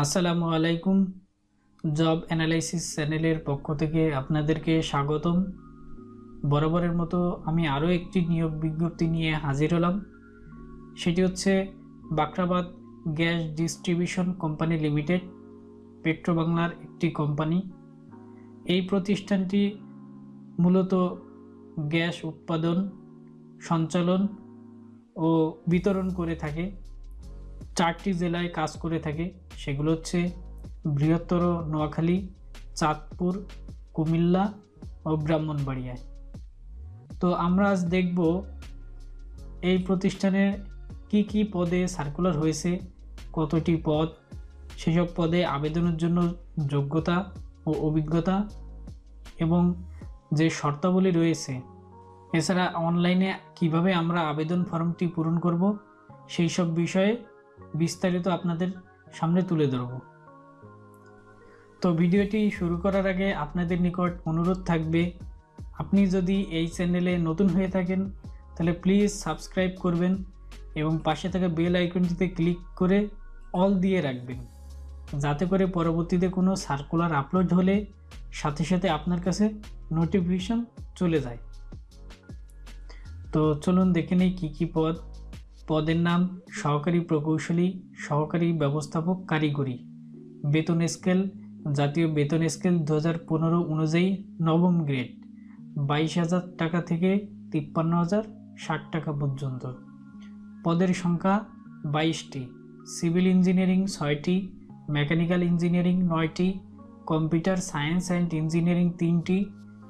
আসসালামু আলাইকুম। Job analysis চ্যানেলের পক্ষ থেকে আপনাদেরকে স্বাগতম। বরাবরের মতো আমি আরও একটি নিয়োগ বিজ্ঞপ্তি নিয়ে হাজির হলাম। সেটি হচ্ছে Bakhrabad gas distribution company limited, পেট্রোবাংলার একটি কোম্পানি। এই প্রতিষ্ঠানটি মূলত গ্যাস উৎপাদন, সঞ্চালন ও বিতরণ করে থাকে। চারটি জেলায় কাজ করে থাকে। সেগুলো হচ্ছে বৃহত্তর নোয়াখালী, চাঁদপুর, কুমিল্লা ও ব্রাহ্মণবাড়িয়ায় তো আমরা আজ দেখব এই প্রতিষ্ঠানের কি কি পদে সার্কুলার হয়েছে, কতটি পদ, সেসব পদে আবেদনের জন্য যোগ্যতা ও অভিজ্ঞতা এবং যে শর্তাবলী রয়েছে, এছাড়া অনলাইনে কীভাবে আমরা আবেদন ফর্মটি পূরণ করব, সেই সব বিষয়ে বিস্তারিত আপনাদের সামনে তুলে ধরব। তো ভিডিওটি শুরু করার আগে আপনাদের নিকট অনুরোধ থাকবে, আপনি যদি এই চ্যানেলে নতুন হয়ে থাকেন, তাহলে প্লিজ সাবস্ক্রাইব করবেন এবং পাশে থাকা বেল আইকনটিতে ক্লিক করে অল দিয়ে রাখবেন, যাতে করে পরবর্তীতে কোনো সার্কুলার আপলোড হলে সাথে সাথে আপনার কাছে নোটিফিকেশন চলে যায়। তো চলুন দেখে নেই কী কী পদ পদের নাম সহকারী প্রকৌশলী, সহকারী ব্যবস্থাপক কারিগরি। বেতন স্কেল, জাতীয় বেতন স্কেল দু হাজার পনেরো অনুযায়ী নবম গ্রেড, বাইশ হাজার টাকা থেকে তিপ্পান্ন হাজার ষাট টাকা পর্যন্ত। পদের সংখ্যা বাইশটি, সিভিল ইঞ্জিনিয়ারিং ছয়টি, মেকানিক্যাল ইঞ্জিনিয়ারিং নয়টি, কম্পিউটার সায়েন্স অ্যান্ড ইঞ্জিনিয়ারিং তিনটি,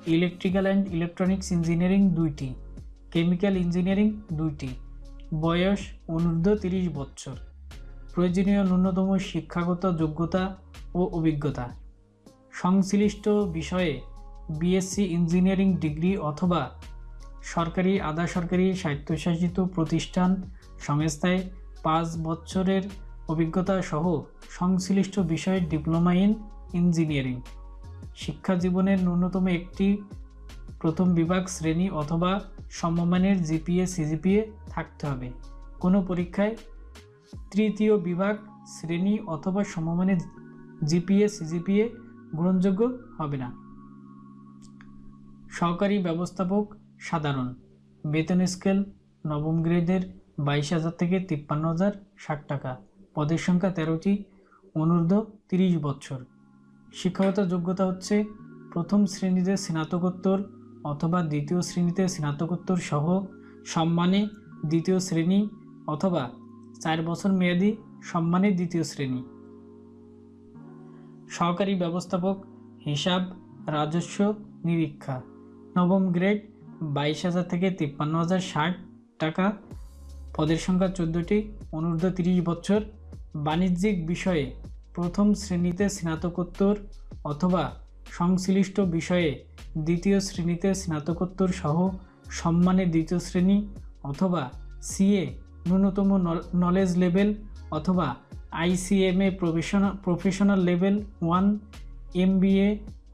ইলেকট্রিক্যাল অ্যান্ড ইলেকট্রনিক্স ইঞ্জিনিয়ারিং দুইটি, কেমিক্যাল ইঞ্জিনিয়ারিং দুইটি। বয়স অনূর্ধ্ব তিরিশ বছর প্রয়োজনীয় ন্যূনতম শিক্ষাগত যোগ্যতা ও অভিজ্ঞতা। সংশ্লিষ্ট বিষয়ে বিএসসি ইঞ্জিনিয়ারিং ডিগ্রি অথবা সরকারি আধা সরকারি স্বায়ত্তশাসিত প্রতিষ্ঠান সংস্থায় পাঁচ বছরের অভিজ্ঞতা সহ সংশ্লিষ্ট বিষয়ে ডিপ্লোমা ইন ইঞ্জিনিয়ারিং। শিক্ষা জীবনের ন্যূনতম একটি প্রথম বিভাগ, শ্রেণি অথবা সমমানের জিপিএ, সিজিপিএ থাকতে হবে। কোনো পরীক্ষায় তৃতীয় বিভাগ, শ্রেণি অথবা সমমানের জিপিএ, সিজিপিএ গ্রহণযোগ্য হবে না। সহকারী ব্যবস্থাপক সাধারণ। বেতন স্কেল নবম গ্রেডের বাইশ হাজার থেকে তিপ্পান্ন হাজার ষাট টাকা। পদের সংখ্যা তেরোটি, অনূর্ধ্ব তিরিশ বছর। শিক্ষাগত যোগ্যতা হচ্ছে প্রথম শ্রেণীতে স্নাতকোত্তর অথবা দ্বিতীয় শ্রেণীতে স্নাতকোত্তর সহ সম্মানে দ্বিতীয় শ্রেণি অথবা চার বছর মেয়াদি সম্মানে দ্বিতীয় শ্রেণি। সহকারী ব্যবস্থাপক হিসাব, রাজস্ব, নিরীক্ষা। নবম গ্রেড, বাইশ হাজার থেকে তিপ্পান্ন হাজার ষাট টাকা। পদের সংখ্যা চোদ্দোটি, অনূর্ধ্ব তিরিশ বছর। বাণিজ্যিক বিষয়ে প্রথম শ্রেণীতে স্নাতকোত্তর অথবা সংশ্লিষ্ট বিষয়ে দ্বিতীয় শ্রেণীতে স্নাতকোত্তর সহ সম্মানের দ্বিতীয় শ্রেণি অথবা সিএ ন্যূনতম নলেজ লেভেল অথবা ICMA professional professional level one, MBA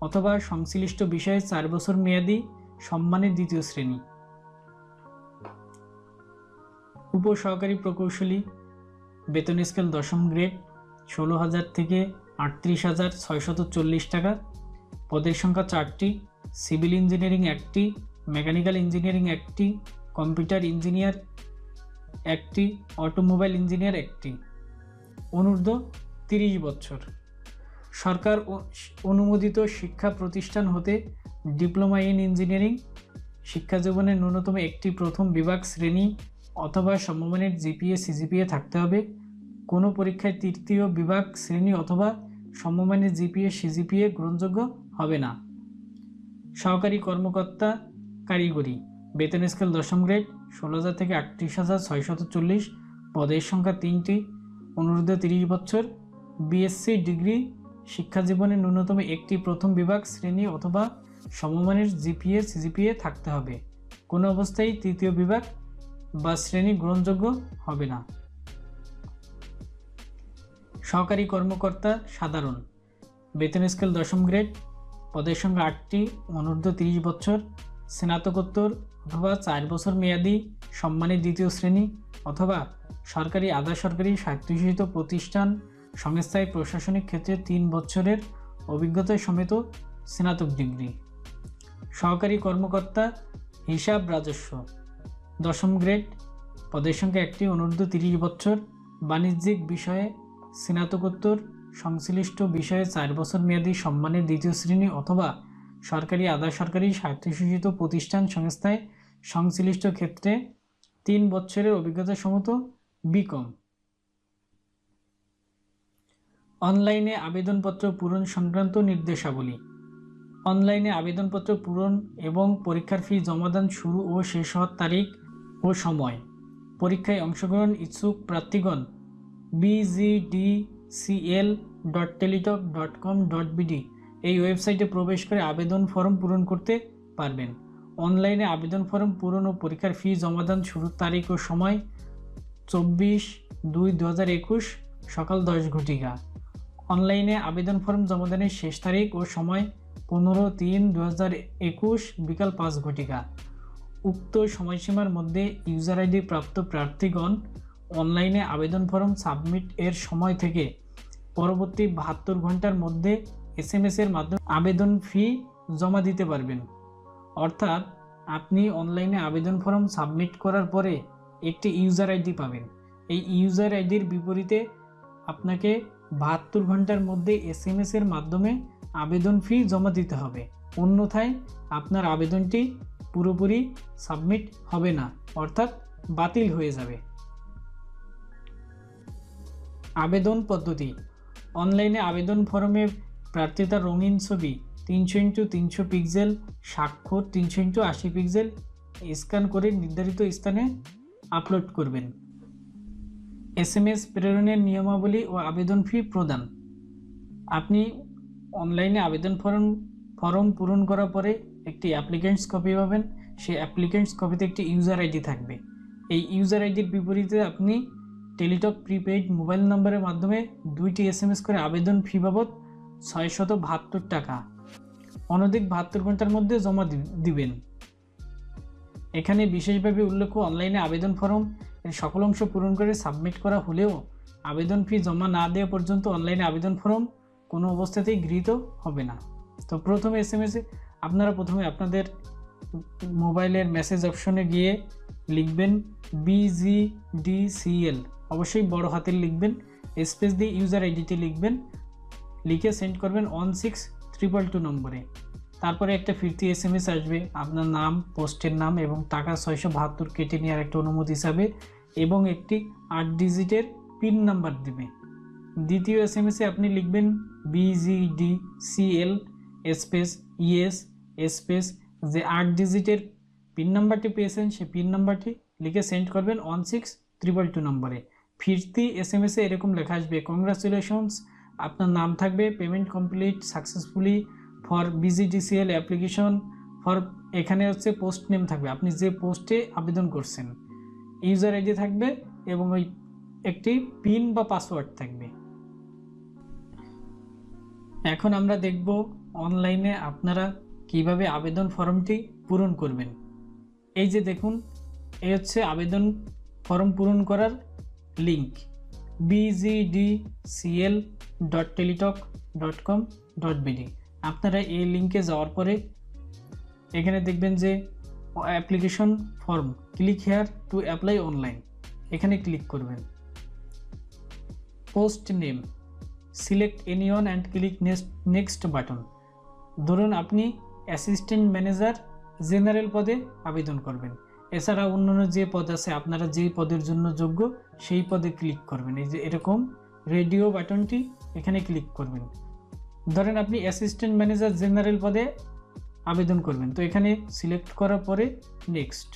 অথবা সংশ্লিষ্ট বিষয়ে চার বছর মেয়াদি সম্মানের দ্বিতীয় শ্রেণি। উপসহকারী প্রকৌশলী, বেতন স্কেল দশম গ্রেড, ষোলো হাজার থেকে আটত্রিশ হাজার ছয়শত চল্লিশ টাকা। পদের সংখ্যা চারটি, সিভিল ইঞ্জিনিয়ারিং একটি, মেকানিক্যাল ইঞ্জিনিয়ারিং একটি, কম্পিউটার ইঞ্জিনিয়ার একটি, অটোমোবাইল ইঞ্জিনিয়ার একটি। অনূর্ধ্ব তিরিশ বছর। সরকার অনুমোদিত শিক্ষা প্রতিষ্ঠান হতে ডিপ্লোমা ইন ইঞ্জিনিয়ারিং, শিক্ষা জীবনের ন্যূনতম একটি প্রথম বিভাগ শ্রেণি অথবা সমমানের জিপিএ, সিজিপিএ থাকতে হবে। কোনো পরীক্ষায় তৃতীয় বিভাগ শ্রেণি অথবা সমমানের জিপিএ সিজিপিএ গ্রহণযোগ্য হবে না। সহকারী কর্মকর্তা কারিগরি, বেতন স্কেল দশম গ্রেড ষোলো হাজার থেকে আটত্রিশ হাজার ছয়শত চল্লিশ পদের সংখ্যা তিনটি, অনুরোধ তিরিশ বছর, বিএসসি ডিগ্রি শিক্ষা জীবনের ন্যূনতম একটি প্রথম বিভাগ, শ্রেণি অথবা সমমানের জিপিএ, সিজিপিএ থাকতে হবে। কোনো অবস্থায় তৃতীয় বিভাগ বা শ্রেণি গ্রহণযোগ্য হবে না। সহকারী কর্মকর্তা সাধারণ। বেতন স্কেল দশম গ্রেড, পদের সঙ্গে আটটি, অনূর্ধ্ব তিরিশ বছর, স্নাতকোত্তর অথবা চার বছর মেয়াদি সম্মানের দ্বিতীয় শ্রেণি অথবা সরকারি আধা সরকারি স্বায়ত্তশাসিত প্রতিষ্ঠান, সংস্থায় প্রশাসনিক ক্ষেত্রে তিন বছরের অভিজ্ঞতা সমেত স্নাতক ডিগ্রি। সহকারী কর্মকর্তা হিসাব রাজস্ব, দশম গ্রেড, পদের সংখ্যা একটি, অনূর্ধ্ব তিরিশ বছর, বাণিজ্যিক বিষয়ে স্নাতকোত্তর, সংশ্লিষ্ট বিষয়ে চার বছর মেয়াদী সম্মানের দ্বিতীয় শ্রেণি অথবা সরকারি আধা সরকারি স্বায়ত্তশাসিত প্রতিষ্ঠান সংস্থায় সংশ্লিষ্ট ক্ষেত্রে তিন বছরের অভিজ্ঞতা সমত বিকম অনলাইনে আবেদনপত্র পূরণ সংক্রান্ত নির্দেশাবলী। অনলাইনে আবেদনপত্র পূরণ এবং পরীক্ষার ফি জমাদান শুরু ও শেষ হওয়ার তারিখ ও সময়। পরীক্ষায় অংশগ্রহণ ইচ্ছুক প্রার্থীগণ BGDCL dot Teletalk dot com dot BD এই ওয়েবসাইটে প্রবেশ করে আবেদন ফর্ম পূরণ করতে পারবেন। অনলাইনে আবেদন ফর্ম পূরণ ও পরীক্ষার ফি জমাদান শুরুর তারিখ ও সময় চব্বিশ দুই দু হাজার একুশ সকাল দশ ঘটিকা। অনলাইনে আবেদন ফর্ম জমাদানের শেষ তারিখ ও সময় পনেরো তিন দু হাজার একুশ বিকাল পাঁচ ঘটিকা। উক্ত সময়সীমার মধ্যে ইউজার আইডি প্রাপ্ত প্রার্থীগণ অনলাইনে আবেদন ফর্ম সাবমিট এর সময় থেকে পরবর্তী বাহাত্তর ঘণ্টার মধ্যে এস এম এর মাধ্যমে আবেদন ফি জমা দিতে পারবেন। অর্থাৎ আপনি অনলাইনে আবেদন ফর্ম সাবমিট করার পরে একটি ইউজার আইডি পাবেন। এই ইউজার আইডির বিপরীতে আপনাকে বাহাত্তর ঘণ্টার মধ্যে এস এম এর মাধ্যমে আবেদন ফি জমা দিতে হবে। অন্যথায় আপনার আবেদনটি পুরোপুরি সাবমিট হবে না, অর্থাৎ বাতিল হয়ে যাবে। আবেদন পদ্ধতি। অনলাইনে আবেদন ফর্মে প্রার্থিতার রঙিন ছবি, তিনশো ইন্টু তিনশো পিক্সেল স্বাক্ষর তিনশো ইন্টু আশি পিক্সেল স্ক্যান করে নির্ধারিত স্থানে আপলোড করবেন। এস এম এস প্রেরণের নিয়মাবলী ও আবেদন ফি প্রদান। আপনি অনলাইনে আবেদন ফর্ম ফর্ম পূরণ করার পরে একটি অ্যাপ্লিকেন্টস কপি পাবেন। সেই অ্যাপ্লিকেন্টস কপিতে একটি ইউজার আইডি থাকবে। এই ইউজার আইডির বিপরীতে আপনি টেলিটক প্রিপেইড মোবাইল নম্বরের মাধ্যমে দুইটি এস এম এস করে আবেদন ফি বাবদ ছয়শত বাহাত্তর টাকা। অনধিক বাহাত্তর ঘণ্টার মধ্যে জমা দিবেন। এখানে বিশেষভাবে উল্লেখ অনলাইনে আবেদন ফর্ম এর সকল অংশ পূরণ করে সাবমিট করা হলেও আবেদন ফি জমা না দেওয়া পর্যন্ত অনলাইনে আবেদন ফর্ম কোনো অবস্থাতেই গৃহীত হবে না। তো প্রথমে এস এম এসে আপনারা প্রথমে আপনাদের মোবাইলের মেসেজ অপশনে গিয়ে লিখবেন বিজিডিসিএল অবশ্যই বড় হাতের লিখবেন স্পেস দিয়ে ইউজার আইডিটি লিখবেন, লিখে সেন্ড করবেন ওয়ান সিক্স ট্রিপল টু নম্বরে। তারপরে একটা ফিরতি এস এম এস আসবে, আপনার নাম, পোস্টের নাম এবং টাকা ছয়শো বাহাত্তর কেটে নেওয়ার একটা অনুমতি হিসাবে এবং একটি আট ডিজিটের পিন নাম্বার দেবে। দ্বিতীয় এস এম এসে আপনি লিখবেন BGD CL space ES space যে আট ডিজিটের পিন নাম্বারটি পেয়েছেন, সেই পিন নাম্বারটি লিখে সেন্ড করবেন ওয়ান সিক্স ট্রিপল টু নম্বরে। ফিরতি এস এম এসে এরকম লেখা আসবে কংগ্রাচুলেশনস আপনার নাম থাকবে payment complete successfully for BGDCL application for এখানে হচ্ছে পোস্ট নেম থাকবে, আপনি যে পোস্টে আবেদন করছেন ইউজার আইডি থাকবে এবং ওই একটি পিন বা পাসওয়ার্ড থাকবে। এখন আমরা দেখব অনলাইনে আপনারা কীভাবে আবেদন ফর্মটি পূরণ করবেন। এই যে দেখুন, এই হচ্ছে আবেদন ফর্ম পূরণ করার link BGDCL dot Teletalk dot com dot BD আপনারা এই লিঙ্কে যাওয়ার পরে এখানে দেখবেন যে application form click here to apply online এখানে ক্লিক করবেন। Post name select anyone and click next next button ধরুন আপনি অ্যাসিস্ট্যান্ট ম্যানেজার জেনারেল পদে আবেদন করবেন। এছাড়া অন্যান্য যে পদ আছে, আপনারা যে পদের জন্য যোগ্য সেই পদে ক্লিক করবেন। এই যে এরকম রেডিও বাটনটি এখানে ক্লিক করবেন। ধরেন আপনি অ্যাসিস্ট্যান্ট ম্যানেজার জেনারেল পদে আবেদন করবেন। তো এখানে সিলেক্ট করার পরে next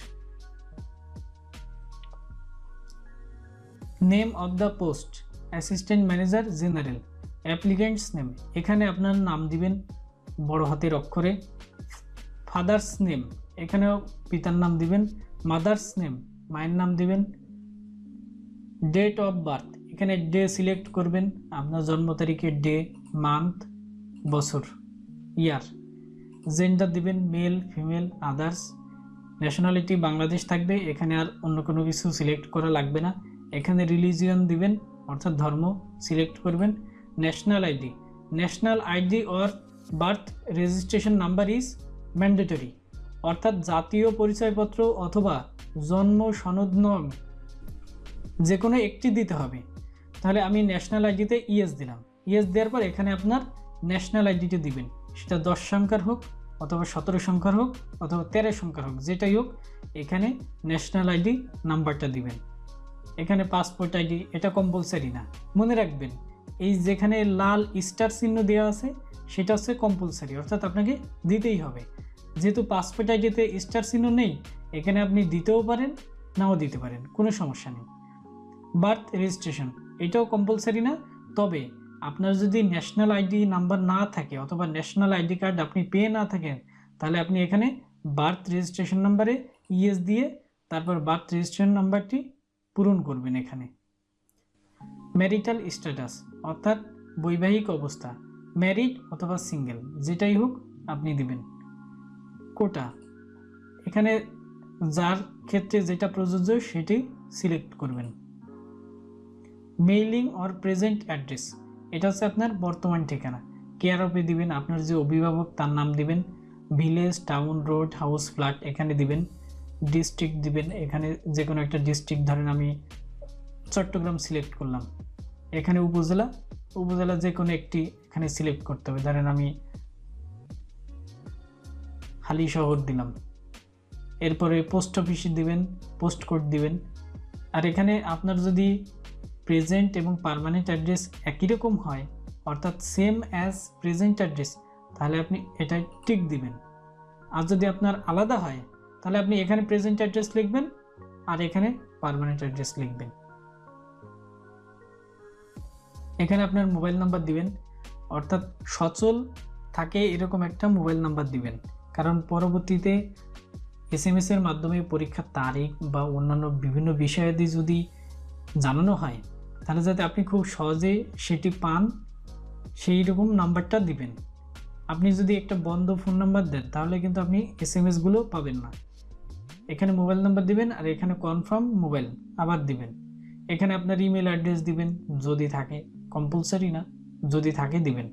name of the post assistant manager general applicants name এখানে আপনার নাম দিবেন বড় হাতের অক্ষরে। ফাদার্স নেম এখানেও পিতার নাম দিবেন। মাদার্স নেম, মায়ের নাম দিবেন। ডেট অফ বার্থ এখানে ডে সিলেক্ট করবেন। আপনার জন্ম তারিখের ডে মান্থ বছর ইয়ার জেন্ডার দিবেন male female others nationality Bangladesh থাকবে, এখানে আর অন্য কোনো কিছু সিলেক্ট করা লাগবে না। এখানে রিলিজিয়ন দিবেন, অর্থাৎ ধর্ম সিলেক্ট করবেন। National ID national ID or birth registration number is mandatory অর্থাৎ জাতীয় পরিচয়পত্র অথবা জন্ম সনদ নং যে কোনো একটি দিতে হবে। তাহলে আমি ন্যাশনাল আইডিতে ইএস দিলাম। ইএস দেওয়ার পর এখানে আপনার ন্যাশনাল আইডিটা দিবেন। সেটা দশ সংখ্যার হোক অথবা সতেরো সংখ্যার হোক অথবা তেরো সংখ্যার হোক, যেটাই হোক, এখানে ন্যাশনাল আইডি নাম্বারটা দিবেন। এখানে পাসপোর্ট আইডি এটা কম্পালসারি না। মনে রাখবেন, এই যেখানে লাল স্টার চিহ্ন দেওয়া আছে, সেটা হচ্ছে কম্পালসারি অর্থাৎ আপনাকে দিতেই হবে। যেহেতু পাসপোর্ট আইডিতে স্টার চিহ্ন নেই, এখানে আপনি দিতেও পারেন, নাও দিতে পারেন, কোনো সমস্যা নেই। বার্থ রেজিস্ট্রেশন এটাও কম্পালসারি না, তবে আপনার যদি ন্যাশনাল আইডি নাম্বার না থাকে অথবা ন্যাশনাল আইডি কার্ড আপনি পেয়ে না থাকেন, তাহলে আপনি এখানে বার্থ রেজিস্ট্রেশন নাম্বারে ইএস দিয়ে তারপর বার্থ রেজিস্ট্রেশন নাম্বারটি পূরণ করবেন এখানে। ম্যারিটাল স্ট্যাটাস অর্থাৎ বৈবাহিক অবস্থা ম্যারিড অথবা সিঙ্গেল যেটাই হোক আপনি দিবেন। কোটা। এখানে যার ক্ষেত্রে যেটা প্রযোজ্য সেটি সিলেক্ট করবেন। Mailing or present address. এটা হচ্ছে আপনার বর্তমান ঠিকানা। কেয়ার অফে দিবেন, আপনার যে অভিভাবক তার নাম দিবেন। Village, town, road, house, flat এখানে দিবেন। ডিস্ট্রিক্ট দিবেন, এখানে যে কোনো একটা ডিস্ট্রিক্ট ধরেন আমি চট্টগ্রাম সিলেক্ট করলাম। এখানে উপজেলা উপজেলা যে কোনো একটি এখানে সিলেক্ট করতে হবে। ধরেন আমি হালি শহর দিলাম। এরপরে পোস্ট অফিসে দিবেন পোস্ট কোড দিবেন। আর এখানে আপনার যদি প্রেজেন্ট এবং পার্মানেন্ট অ্যাড্রেস একই রকম হয়, অর্থাৎ সেম অ্যাজ প্রেজেন্ট অ্যাড্রেস তাহলে আপনি এটা টিক দিবেন। আর যদি আপনার আলাদা হয়, তাহলে আপনি এখানে প্রেজেন্ট অ্যাড্রেস লিখবেন আর এখানে পার্মানেন্ট অ্যাড্রেস লিখবেন। এখানে আপনার মোবাইল নাম্বার দিবেন, অর্থাৎ সচল থাকে এরকম একটা মোবাইল নাম্বার দিবেন। কারণ পরবর্তীতে এস এম এসের মাধ্যমে পরীক্ষার তারিখ বা অন্যান্য বিভিন্ন বিষয়াদি যদি জানানো হয়, তাহলে যাতে আপনি খুব সহজে সেটি পান সেই রকম নাম্বারটা দিবেন। আপনি যদি একটা বন্ধ ফোন নাম্বার দেন, তাহলে কিন্তু আপনি এস এম এসগুলো পাবেন না। এখানে মোবাইল নাম্বার দিবেন আর এখানে কনফার্ম মোবাইল আবার দিবেন। এখানে আপনার ইমেল অ্যাড্রেস দিবেন, যদি থাকে, কম্পালসারি না, যদি থাকে দিবেন।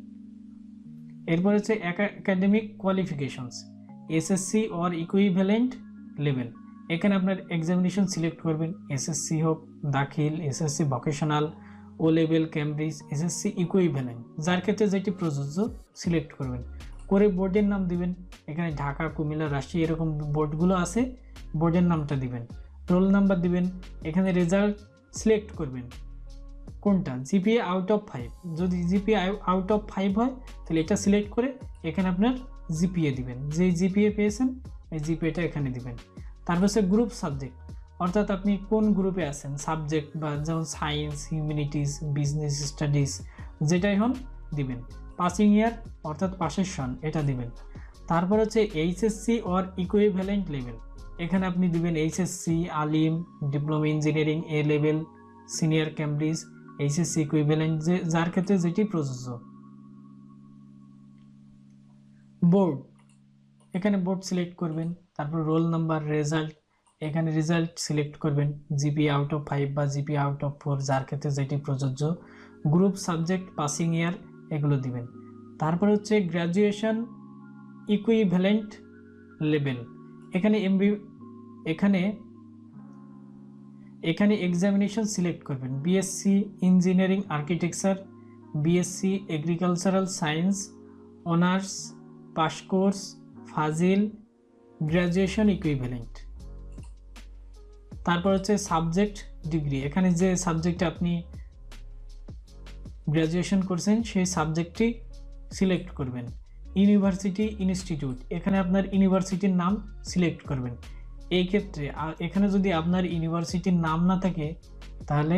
এরপর হচ্ছে academic qualifications. SSC or equivalent level এখানে আপনার এক্সামিনেশন সিলেক্ট করবেন। এসএসসি হোক, Dakhil SSC vocational O level Cambridge SSC equivalent যার ক্ষেত্রে যেটি প্রযোজ্য সিলেক্ট করবেন। করে বোর্ডের নাম দিবেন। এখানে ঢাকা, কুমিল্লা, রাজশাহী এরকম বোর্ডগুলো আছে, বোর্ডের নামটা দিবেন। রোল নাম্বার দিবেন। এখানে রেজাল্ট সিলেক্ট করবেন। কোনটা? জিপিএ আউট অফ ফাইভ যদি জিপিএ আউট অফ ফাইভ হয়, তাহলে এটা সিলেক্ট করে এখানে আপনার জিপিএ দিবেন। যেই জিপিএ পেয়েছেন, এই জিপিএটা এখানে দিবেন। তারপর হচ্ছে গ্রুপ সাবজেক্ট অর্থাৎ আপনি কোন গ্রুপে আছেন? সাবজেক্ট বা যেমন সায়েন্স হিউম্যানিটিস বিজনেস স্টাডিজ যেটাই হন, দিবেন। পাসিং ইয়ার অর্থাৎ পাশের সন, এটা দিবেন। তারপর হচ্ছে এইচএসসি অর ইকুইভ্যালেন্ট লেভেল এখানে আপনি দিবেন HSC Alim diploma engineering A level senior Cambridge HSC equivalent যে, যার ক্ষেত্রে যেটি প্রযোজ্য। বোর্ড এখানে বোর্ড সিলেক্ট করবেন, তারপর রোল নাম্বার রেজাল্ট এখানে রেজাল্ট সিলেক্ট করবেন জিপি আউট অফ ফাইভ বা জিপি আউট অফ ফোর যার ক্ষেত্রে যেটি প্রযোজ্য। গ্রুপ সাবজেক্ট পাসিং ইয়ার এগুলো দিবেন। তারপর হচ্ছে গ্র্যাজুয়েশন ইকুইভ্যালেন্ট লেভেল এখানে এমবি এখানে এখানে এক্সামিনেশন সিলেক্ট করবেন। BSc engineering architecture BSc agricultural science honours pass course Fazil graduation equivalent তারপর হচ্ছে সাবজেক্ট ডিগ্রি। এখানে যে সাবজেক্টে আপনি গ্র্যাজুয়েশন করছেন, সেই সাবজেক্টটি সিলেক্ট করবেন। University institute. এখানে আপনার ইউনিভার্সিটির নাম সিলেক্ট করবেন। এই ক্ষেত্রে এখানে যদি আপনার ইউনিভার্সিটির নাম না থাকে, তাহলে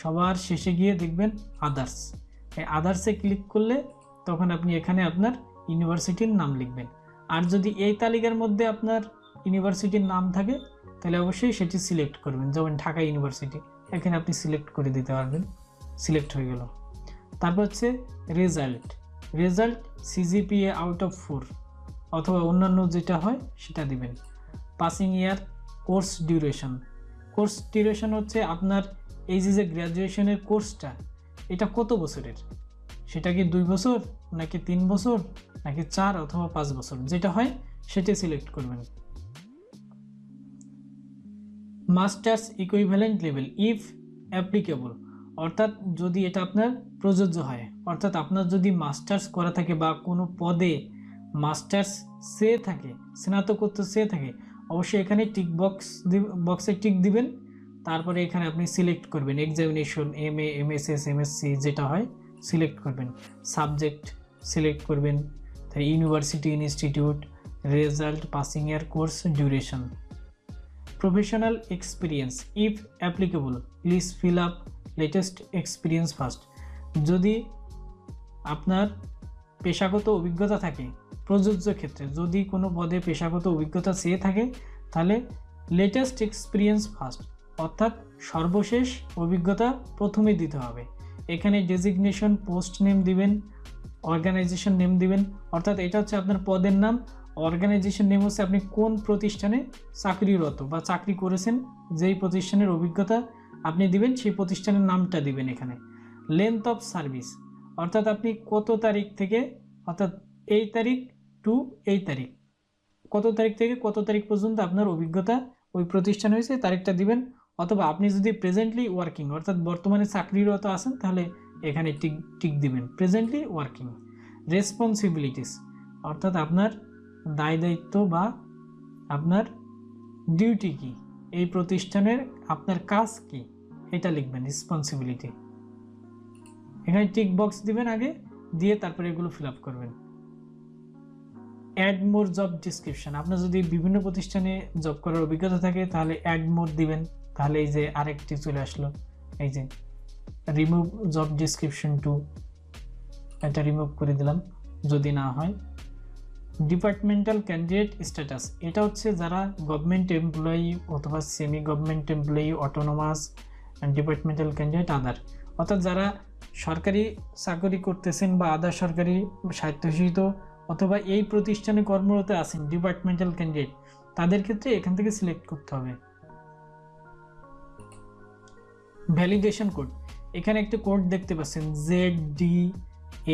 সবার শেষে গিয়ে দেখবেন আদার্স আদার্সে ক্লিক করলে তখন আপনি এখানে আপনার ইউনিভার্সিটির নাম লিখবেন। আর যদি এই তালিকার মধ্যে আপনার ইউনিভার্সিটির নাম থাকে, তাহলে অবশ্যই সেটি সিলেক্ট করবেন। যেমন ঢাকা ইউনিভার্সিটি, এখানে আপনি সিলেক্ট করে দিতে পারবেন। সিলেক্ট হয়ে গেল। তারপর হচ্ছে result. Result CGPA out of four অথবা অন্যান্য যেটা হয়, সেটা দিবেন। Passing year course duration. Course duration হচ্ছে আপনার এই যে যে গ্র্যাজুয়েশনের কোর্সটা, এটা কত বছরের? সেটা কি দুই বছর নাকি তিন বছর? নাকি চার অথবা পাঁচ বছর যেটা হয়, সেটা সিলেক্ট করবেন। Masters equivalent level if applicable অর্থাৎ যদি এটা আপনার প্রযোজ্য হয়, অর্থাৎ আপনার যদি মাস্টার্স করা থাকে বা কোনো পদে মাস্টার্স সে থাকে, স্নাতকোত্তর সে থাকে, অবশ্যই এখানে টিক বক্স বক্সে টিক দিবেন, তারপরে এখানে আপনি সিলেক্ট করবেন examination M A M S S M যেটা হয় সিলেক্ট করবেন। সাবজেক্ট সিলেক্ট করবেন university institute result passing year course duration professional experience if applicable please fill up latest experience first যদি আপনার পেশাগত অভিজ্ঞতা থাকে, প্রযোজ্য ক্ষেত্রে যদি কোনো পদে পেশাগত অভিজ্ঞতা চেয়ে থাকে, তাহলে লেটেস্ট এক্সপিরিয়েন্স ফার্স্ট অর্থাৎ সর্বশেষ অভিজ্ঞতা প্রথমে দিতে হবে। এখানে ডেজিগনেশন পোস্ট নেম দিবেন অর্গানাইজেশন নেম দিবেন। অর্থাৎ এটা হচ্ছে আপনার পদের নাম। অর্গানাইজেশন নেম হচ্ছে আপনি কোন প্রতিষ্ঠানে চাকরিরত বা চাকরি করেছেন, যেই প্রতিষ্ঠানের অভিজ্ঞতা আপনি দিবেন, সেই প্রতিষ্ঠানের নামটা দিবেন এখানে। লেন্থ অফ সার্ভিস অর্থাৎ আপনি কত তারিখ থেকে, অর্থাৎ এই তারিখ টু এই তারিখ। কত তারিখ থেকে কত তারিখ পর্যন্ত আপনার অভিজ্ঞতা ওই প্রতিষ্ঠান হয়েছে, তারিখটা দিবেন। অথবা আপনি যদি প্রেজেন্টলি ওয়ার্কিং অর্থাৎ বর্তমানে চাকরিরত আছেন, তাহলে এখানে টিক টিক দিবেন। প্রেজেন্টলি ওয়ার্কিং রেসপন্সিবিলিটিস অর্থাৎ আপনার দায় দায়িত্ব বা আপনার ডিউটি কি? এই প্রতিষ্ঠানের আপনার কাজ কি? এটা লিখবেন রেসপন্সিবিলিটি এখানে টিক বক্স দিবেন আগে, দিয়ে তারপরে এগুলো ফিল আপ করবেন। অ্যাড মোর জব ডিসক্রিপশন আপনার যদি বিভিন্ন প্রতিষ্ঠানে জব করার অভিজ্ঞতা থাকে, তাহলে অ্যাড মোর দিবেন। তাহলে এই যে আরেকটি চলে আসলো। এই যে রিমুভ জব ডিসক্রিপশন টু এটা রিমুভ করে দিলাম, যদি না হয়। ডিপার্টমেন্টাল ক্যান্ডিডেট স্ট্যাটাস এটা হচ্ছে যারা গভর্নমেন্ট এমপ্লয়ি অথবা semi government employee autonomous departmental candidate other অর্থাৎ যারা সরকারি চাকরি করতেছেন বা আদার সরকারি স্বায়ত্তশাসিত অথবা এই প্রতিষ্ঠানে কর্মরত আছেন ডিপার্টমেন্টাল ক্যান্ডিডেট তাদের ক্ষেত্রে এখান থেকে সিলেক্ট করতে হবে। ভ্যালিডেশন কোড এখানে একটি কোড দেখতে পাচ্ছেন Z D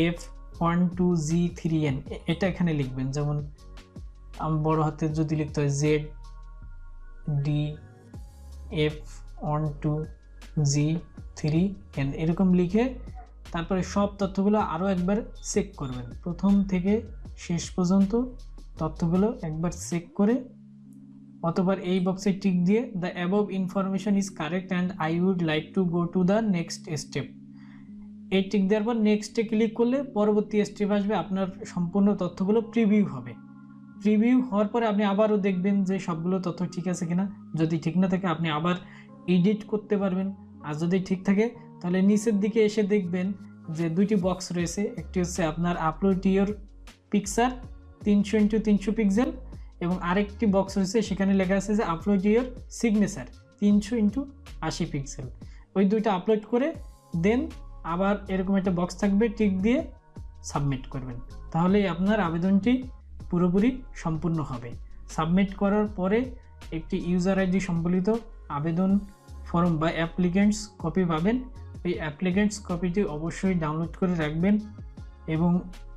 F one two G three N এটা এখানে লিখবেন, যেমন আম, বড় হাতে যদি লিখতে হয় Z D F one two G three N এরকম লিখে তারপরে সব তথ্যগুলো আরও একবার চেক করবেন। প্রথম থেকে শেষ পর্যন্ত তথ্যগুলো একবার চেক করে অতবার এই বক্সে টিক দিয়ে the above information is correct and I would like to go to the next step এই টিক দেওয়ার পর নেক্সটে ক্লিক করলে পরবর্তী স্টেপ আসবে, আপনার সম্পূর্ণ তথ্যগুলো প্রিভিউ হবে। প্রিভিউ হওয়ার পরে আপনি আবারও দেখবেন যে সবগুলো তথ্য ঠিক আছে কিনা। যদি ঠিক না থাকে, আপনি আবার এডিট করতে পারবেন। আর যদি ঠিক থাকে, তাহলে নিচের দিকে এসে দেখবেন যে দুইটি বক্স রয়েছে। একটি হচ্ছে আপনার আপলোড ইয়োর পিকচার তিনশো ইন্টু তিনশো পিক্সেল এবং আরেকটি বক্স রয়েছে, সেখানে লেখা আছে যে আপলোড ইয়োর সিগনেচার তিনশো ইন্টু আশি পিক্সেল ওই দুইটা আপলোড করে দেন আবার এরকম একটা বক্স থাকবে টিক দিয়ে সাবমিট করবেন। তাহলেই আপনার আবেদনটি পুরোপুরি সম্পূর্ণ হবে। সাবমিট করার পরে একটি ইউজার আইডি সম্বলিত আবেদন ফর্ম বা অ্যাপ্লিকেন্টস কপি পাবেন। ওই অ্যাপ্লিকেন্টস কপিটি অবশ্যই ডাউনলোড করে রাখবেন এবং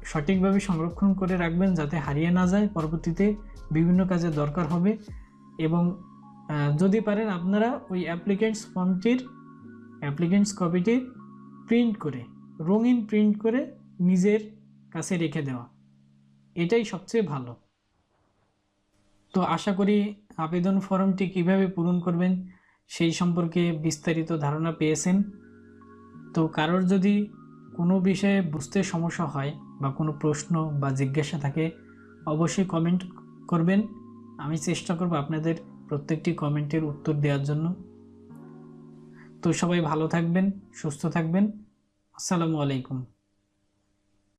সঠিকভাবে সংরক্ষণ করে রাখবেন যাতে হারিয়ে না যায়। পরবর্তীতে বিভিন্ন কাজে দরকার হবে এবং যদি পারেন আপনারা ওই অ্যাপ্লিকেন্টস ফর্মটির অ্যাপ্লিকেন্টস কপিটি প্রিন্ট করে, রঙিন প্রিন্ট করে নিজের কাছে রেখে দেওয়া। এটাই সবচেয়ে ভালো। তো আশা করি আবেদন ফর্মটি কীভাবে পূরণ করবেন সেই সম্পর্কে বিস্তারিত ধারণা পেয়েছেন। তো কারোর যদি কোনো বিষয়ে বুঝতে সমস্যা হয় বা কোনো প্রশ্ন বা জিজ্ঞাসা থাকে, অবশ্যই কমেন্ট করবেন। আমি চেষ্টা করব আপনাদের প্রত্যেকটি কমেন্টের উত্তর দেওয়ার জন্য। তো সবাই ভালো থাকবেন, সুস্থ থাকবেন। আসসালামু আলাইকুম।